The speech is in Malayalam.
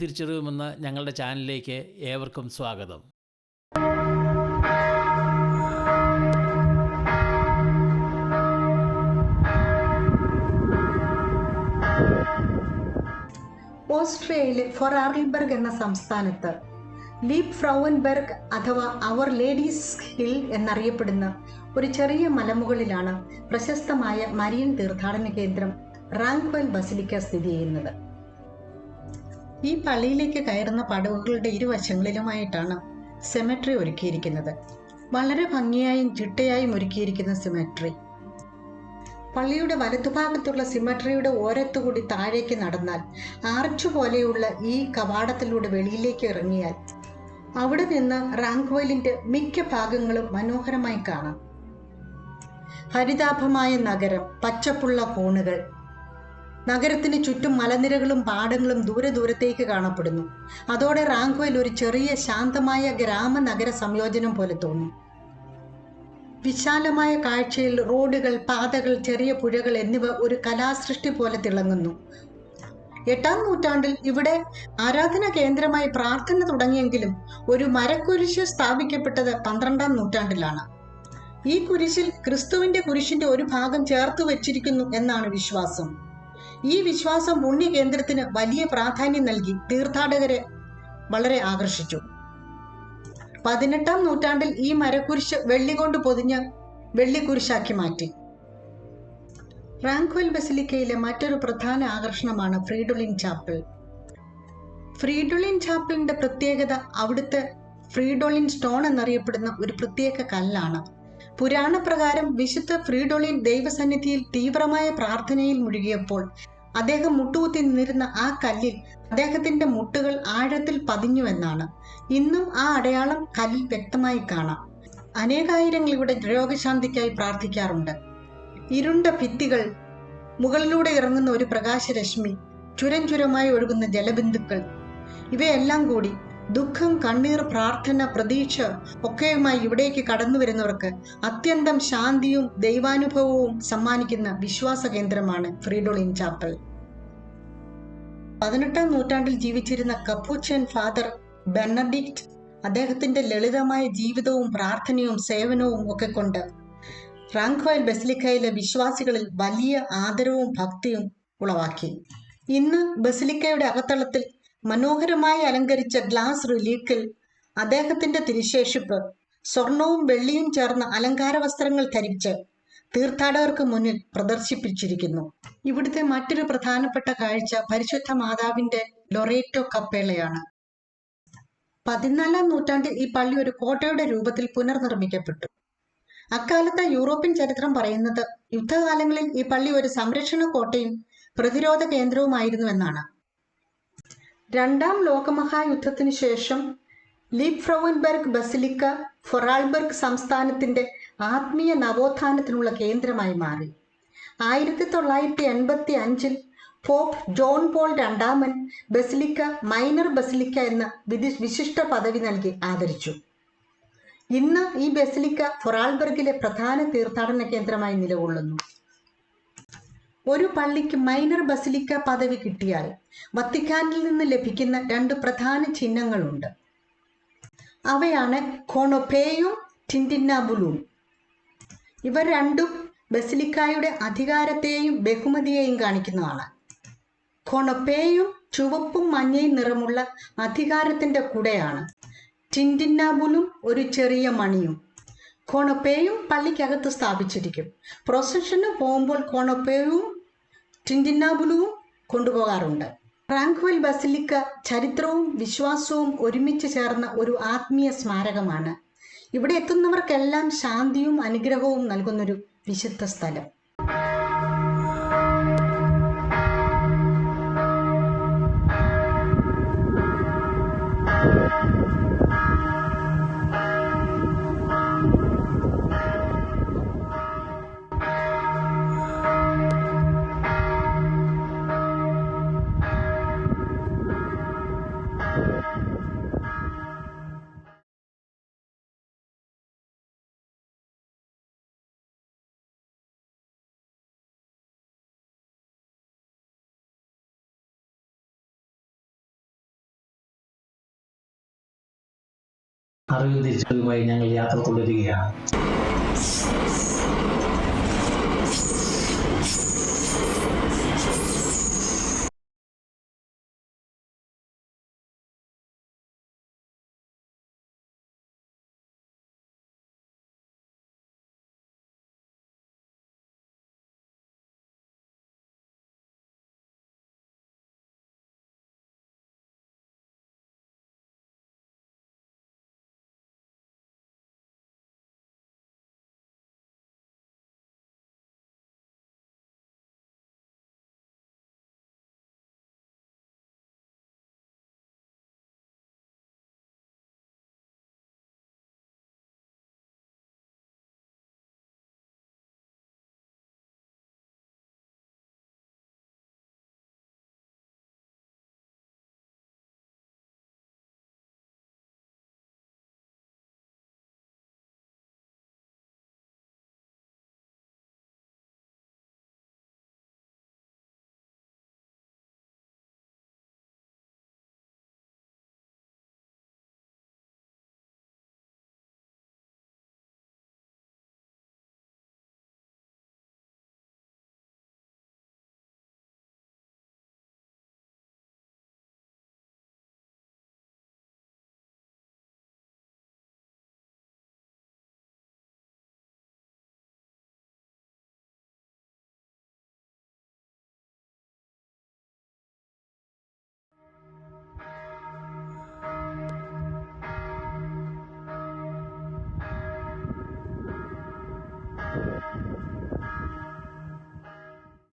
തിരിച്ചറിയുമെന്ന ഞങ്ങളുടെ ചാനലിലേക്ക് ഏവർക്കും സ്വാഗതം. ഓസ്ട്രിയയിലെ ഫൊറാറിൽബർഗ് എന്ന സംസ്ഥാനത്ത് ലീപ് ഫ്രൗവൻബർഗ് അഥവാ അവർ ലേഡീസ് ഹിൽ എന്നറിയപ്പെടുന്ന ഒരു ചെറിയ മലമുകളിലാണ് പ്രശസ്തമായ മരിയൻ തീർത്ഥാടന കേന്ദ്രം റാങ്ക്വൽ ബസിലിക്ക സ്ഥിതി ചെയ്യുന്നത്. ഈ പള്ളിയിലേക്ക് കയറുന്ന പടവുകളുടെ ഇരുവശങ്ങളിലുമായിട്ടാണ് സെമെട്രി ഒരുക്കിയിരിക്കുന്നത്. വളരെ ഭംഗിയായും ചിട്ടയായും ഒരുക്കിയിരിക്കുന്ന സിമെട്രി പള്ളിയുടെ വലതുഭാഗത്തുള്ള സിമട്രിയുടെ ഓരത്തുകൂടി താഴേക്ക് നടന്നാൽ ആർച്ച് പോലെയുള്ള ഈ കവാടത്തിലൂടെ വെളിയിലേക്ക് ഇറങ്ങിയാൽ അവിടെ നിന്ന് റാങ്ക്വെലിന്റെ മിക്ക ഭാഗങ്ങളും മനോഹരമായി കാണാം. ഹരിതാഭമായ നഗരം പച്ചപ്പുള്ള കോണുകൾ നഗരത്തിന് ചുറ്റും മലനിരകളും പാടങ്ങളും ദൂരെ ദൂരത്തേക്ക് കാണപ്പെടുന്നു. അതോടെ റാങ്കോയിൽ ഒരു ചെറിയ ശാന്തമായ ഗ്രാമ നഗര സംയോജനം പോലെ തോന്നും. വിശാലമായ കാഴ്ചയിൽ റോഡുകൾ പാതകൾ ചെറിയ പുഴകൾ എന്നിവ ഒരു കലാസൃഷ്ടി പോലെ തിളങ്ങുന്നു. എട്ടാം നൂറ്റാണ്ടിൽ ഇവിടെ ആരാധന കേന്ദ്രമായി പ്രാർത്ഥന തുടങ്ങിയെങ്കിലും ഒരു മരക്കുരിശ് സ്ഥാപിക്കപ്പെട്ടത് പന്ത്രണ്ടാം നൂറ്റാണ്ടിലാണ്. ഈ കുരിശിൽ ക്രിസ്തുവിന്റെ കുരിശിന്റെ ഒരു ഭാഗം ചേർത്ത് വെച്ചിരിക്കുന്നു എന്നാണ് വിശ്വാസം. ഈ വിശ്വാസം പുണ്യ കേന്ദ്രത്തിന് വലിയ പ്രാധാന്യം നൽകി തീർത്ഥാടകരെ വളരെ ആകർഷിച്ചു. പതിനെട്ടാം നൂറ്റാണ്ടിൽ ഈ മരക്കുരിശ് വെള്ളി കൊണ്ട് പൊതിഞ്ഞ് വെള്ളിക്കുരിശാക്കി മാറ്റി. റാങ്ക്വൽ ബസിലിക്കയിലെ മറ്റൊരു പ്രധാന ആകർഷണമാണ് ഫ്രീഡുലിൻ ചാപ്പിൾ. ഫ്രീഡുലിൻ ചാപ്പിളിന്റെ പ്രത്യേകത അവിടുത്തെ ഫ്രീഡോളിൻ സ്റ്റോൺ എന്നറിയപ്പെടുന്ന ഒരു പ്രത്യേക കല്ലാണ്. പുരാണപ്രകാരം വിശുദ്ധ ഫ്രീഡോളിൻ ദൈവസന്നിധിയിൽ തീവ്രമായ പ്രാർത്ഥനയിൽ മുഴുകിയപ്പോൾ അദ്ദേഹം മുട്ടുകുത്തി നിന്നിരുന്ന ആ കല്ലിൽ അദ്ദേഹത്തിന്റെ മുട്ടുകൾ ആഴത്തിൽ പതിഞ്ഞുവെന്നാണ് ഇന്നും ആ അടയാളം കല്ലിൽ വ്യക്തമായി കാണാം. അനേകായിരങ്ങൾ ഇവിടെ രോഗശാന്തിക്കായി പ്രാർത്ഥിക്കാറുണ്ട്. ഇരുണ്ട ഭിത്തികൾ മുകളിലൂടെ ഇറങ്ങുന്ന ഒരു പ്രകാശരശ്മി ചുരം ചുരമായി ഒഴുകുന്ന ജലബിന്ദുക്കൾ ഇവയെല്ലാം കൂടി ദുഃഖം കണ്ണീർ പ്രാർത്ഥന പ്രതീക്ഷ ഒക്കെയുമായി ഇവിടേക്ക് കടന്നു വരുന്നവർക്ക് അത്യന്തം ശാന്തിയും ദൈവാനുഭവവും സമ്മാനിക്കുന്ന വിശ്വാസ കേന്ദ്രമാണ് ഫ്രീഡോളിൻ ചാപ്പൽ. പതിനെട്ടാം നൂറ്റാണ്ടിൽ ജീവിച്ചിരുന്ന കപ്പൂച്ചൻ ഫാദർ ബെനഡിക്റ്റ് അദ്ദേഹത്തിന്റെ ലളിതമായ ജീവിതവും പ്രാർത്ഥനയും സേവനവും ഒക്കെ കൊണ്ട് ഫ്രാങ്ക്വയൽ ബസിലിക്കയിലെ വിശ്വാസികളിൽ വലിയ ആദരവും ഭക്തിയും ഉളവാക്കി. ഇന്ന് ബസിലിക്കയുടെ അകത്തളത്തിൽ മനോഹരമായി അലങ്കരിച്ച ഗ്ലാസ് റിലീക്കിൽ അദ്ദേഹത്തിന്റെ തിരുശേഷിപ്പ് സ്വർണവും വെള്ളിയും ചേർന്ന അലങ്കാര വസ്ത്രങ്ങൾ ധരിച്ച് തീർത്ഥാടകർക്ക് മുന്നിൽ പ്രദർശിപ്പിച്ചിരിക്കുന്നു. ഇവിടുത്തെ മറ്റൊരു പ്രധാനപ്പെട്ട കാഴ്ച പരിശുദ്ധ മാതാവിന്റെ ലൊറേറ്റോ കപ്പേളയാണ്. പതിനാലാം നൂറ്റാണ്ടിൽ ഈ പള്ളി ഒരു കോട്ടയുടെ രൂപത്തിൽ പുനർനിർമ്മിക്കപ്പെട്ടു. അക്കാലത്തെ യൂറോപ്യൻ ചരിത്രം പറയുന്നത് യുദ്ധകാലങ്ങളിൽ ഈ പള്ളി ഒരു സംരക്ഷണ കോട്ടയും പ്രതിരോധ കേന്ദ്രവുമായിരുന്നുവെന്നാണ് രണ്ടാം ലോകമഹായുദ്ധത്തിനു ശേഷം ലീപ്ഫ്രൗവൻബർഗ് ബസിലിക്ക ഫൊറാൾബർഗ് സംസ്ഥാനത്തിന്റെ ആത്മീയ നവോത്ഥാനത്തിനുള്ള കേന്ദ്രമായി മാറി. ആയിരത്തി തൊള്ളായിരത്തി എൺപത്തി അഞ്ചിൽ പോപ്പ് ജോൺ പോൾ രണ്ടാമൻ ബസിലിക്ക മൈനർ ബസിലിക്ക എന്ന വിധി വിശിഷ്ട പദവി നൽകി ആദരിച്ചു. ഇന്ന് ഈ ബസിലിക്ക ഫൊറാൾബർഗിലെ പ്രധാന തീർത്ഥാടന കേന്ദ്രമായി നിലകൊള്ളുന്നു. ഒരു പള്ളിക്ക് മൈനർ ബസിലിക്ക പദവി കിട്ടിയാൽ വത്തിക്കാനിൽ നിന്ന് ലഭിക്കുന്ന രണ്ട് പ്രധാന ചിഹ്നങ്ങളുണ്ട്. അവയാണ് കോണൊപേയും ടിന്റിന്നാബുലും ഇവ രണ്ടും ബസിലിക്കായുടെ അധികാരത്തെയും ബഹുമതിയെയും കാണിക്കുന്നതാണ് കൊണപ്പേയും ചുവപ്പും മഞ്ഞയും നിറമുള്ള അധികാരത്തിന്റെ കുടയാണ് ടിന്റിന്നാബുലും ഒരു ചെറിയ മണിയും. കോണപ്പേയും പള്ളിക്കകത്ത് സ്ഥാപിച്ചിരിക്കും. പ്രൊസഷന് പോകുമ്പോൾ കോണപ്പേയും ടിന്റിന്നാബുലുവും കൊണ്ടുപോകാറുണ്ട്. റാങ്ക്വൽ ബസിലിക്ക ചരിത്രവും വിശ്വാസവും ഒരുമിച്ച് ചേർന്ന ഒരു ആത്മീയ സ്മാരകമാണ്. ഇവിടെ എത്തുന്നവർക്കെല്ലാം ശാന്തിയും അനുഗ്രഹവും നൽകുന്നൊരു വിശുദ്ധ സ്ഥലം. അറിവും തിരിച്ചറിവുമായി ഞങ്ങൾ യാത്ര തുടരുകയാണ്.